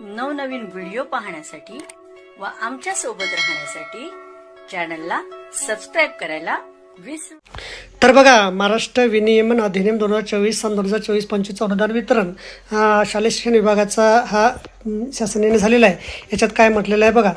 नवनवीन व्हिडिओ पाहण्यासाठी व आमच्यासोबत राहण्यासाठी चॅनलला सबस्क्राईब करायला तर बघा महाराष्ट्र विनियमन अधिनियम दोन हजार चोवीस सन दोन हजार चोवीस पंचवीसचं अनुदान वितरण हा शालेय शिक्षण विभागाचा हा शासनाने झालेला आहे. याच्यात काय म्हटलेलं आहे बघा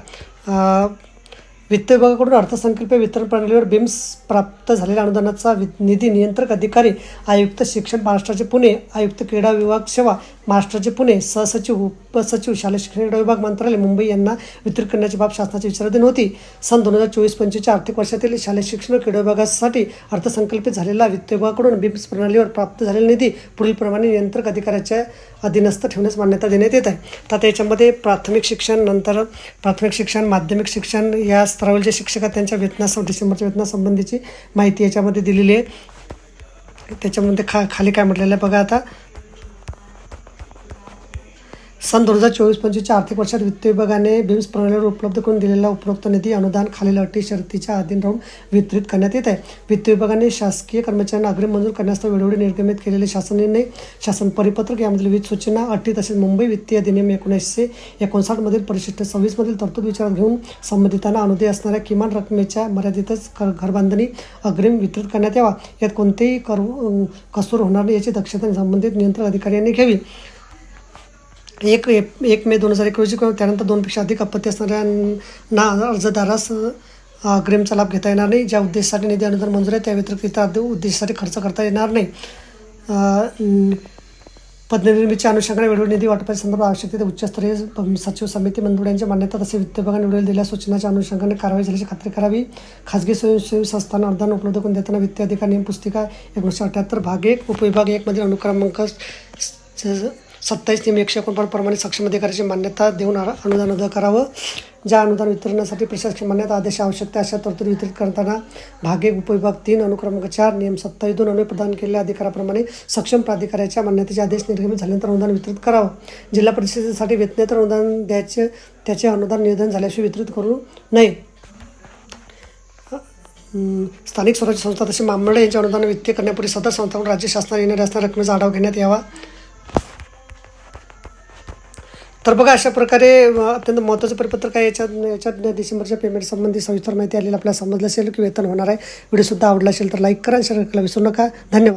वित्त विभागाकडून अर्थसंकल्पीय वितरण प्रणालीवर बिम्स प्राप्त झालेल्या अनुदानाचा वि निधी नियंत्रक अधिकारी आयुक्त शिक्षण महाराष्ट्राचे पुणे आयुक्त क्रीडा विभाग सेवा महाराष्ट्राचे पुणे सहसचिव उपसचिव शालेय शिक्षण क्रीडा विभाग मंत्रालय मुंबई यांना वितरित करण्याची बाब शासनाची विचाराधीन होती. सन दोन हजार चोवीस पंचवीसच्या आर्थिक वर्षातील शालेय शिक्षण क्रीडा विभागासाठी अर्थसंकल्पित झालेला वित्त विभागाकडून बिम्स प्रणालीवर प्राप्त झालेला निधी पुढीलप्रमाणे नियंत्रक अधिकाऱ्याच्या अधीनस्थ ठेवण्यास मान्यता देण्यात येत आहे. तर आता याच्यामध्ये प्राथमिक शिक्षण नंतर प्राथमिक शिक्षण माध्यमिक शिक्षण या स्तरावरील शिक्षक आहेत त्यांच्या वेतनास डिसेंबरच्या वेतनासंबंधीची माहिती याच्यामध्ये दिलेली आहे. त्याच्यामध्ये खा खाली काय म्हटलेलं आहे? बघा आता. सन दोन हजार चोवीस पंचवीसच्या आर्थिक वर्षात वित्त विभागाने बिम्स प्रणालीवर उपलब्ध करून दिलेला उपरोक्त निधी अनुदान खालील अटी शर्तीच्या अधीन राहून वितरित करण्यात येत आहे. वित्त विभागाने शासकीय कर्मचाऱ्यांना अग्रिम मंजूर करण्यास वेळोवेळी निर्गमित केलेले शासन निर्णय शासन परिपत्रक यामधील विविध सूचना अटी तसेच मुंबई वित्तीय अधिनियम एकोणीसशे एकोणसाठमधील परिशिष्ट सव्वीसमधील तरतूद विचारात घेऊन संबंधितांना अनुदय असणाऱ्या किमान रकमेच्या मर्यादितच घरबांधणी अग्रिम वितरित करण्यात यावा. यात कोणतेही कर कसूर होणार नाही याची दक्षता संबंधित नियंत्रण अधिकाऱ्यांनी घ्यावी. एक एप- एक मे दोन हजार एकोणीसची किंवा त्यानंतर दोनपेक्षा अधिक आपत्ती असणाऱ्यांना अर्जदारास अग्रिमचा लाभ घेता येणार नाही. ज्या उद्देशासाठी निधी अनुदान मंजूर आहे त्या व्यतिरिक्त इतर उद्देशासाठी खर्च करता येणार नाही. पदनिर्मितीच्या अनुषंगाने वेळोवेळी निधी वाटपाच्या संदर्भात आवश्यकते उच्चस्तरीय सचिव समिती मंजुर मान्यता तसे वित्त विभागाने वेळोवेळी दिल्या सूचनाच्या अनुषंगाने कारवाई झाल्याची खात्री करावी. खाजगी स्वयंसेवी संस्थांना अनुदान उपलब्ध करून देताना वित्त अधिकार नियम पुस्तिका एकोणीसशे अठ्याहत्तर भाग एक उपविभाग एकमधील अनुक्रमांक सत्तावीस नियम एकशे प्रमाणे सक्षम अधिकाऱ्याची मान्यता देऊन अनुदान अदा करावं. ज्या अनुदान वितरणासाठी प्रशासकीय मान्यता आदेश आवश्यकता अशा तरतूद वितरित करताना भागे उपविभाग तीन अनुक्रमांक चार नियम सत्तावीस दोन अन्वये प्रदान केलेल्या अधिकाराप्रमाणे सक्षम प्राधिकाऱ्याच्या मान्यतेचे आदेश निर्गमित झाल्यानंतर अनुदान वितरित करावं. जिल्हा परिषदेसाठी वेतनेतर अनुदान द्यायचे त्याचे अनुदान निवेदन झाल्याशिवाय वितरित करू नये. स्थानिक स्वराज्य संस्था तसे महामंडळ यांच्या अनुदान वित्तीय करण्यापूर्वी सदर संस्थांकडून राज्य शासनाने येणाऱ्या असणाऱ्या रकमेचा आढावा घेण्यात यावा. तर बघा अशा प्रकारे अत्यंत महत्त्वाचं परिपत्रक आहे याच्यात याच्यात डिसेंबरच्या पेमेंट संबंधी सविस्तर माहिती आलेली आपल्याला समजलं असेल की वेतन होणार आहे. व्हिडिओसुद्धा आवडला असेल तर लाईक करा शेअर करायला विसरू नका. धन्यवाद.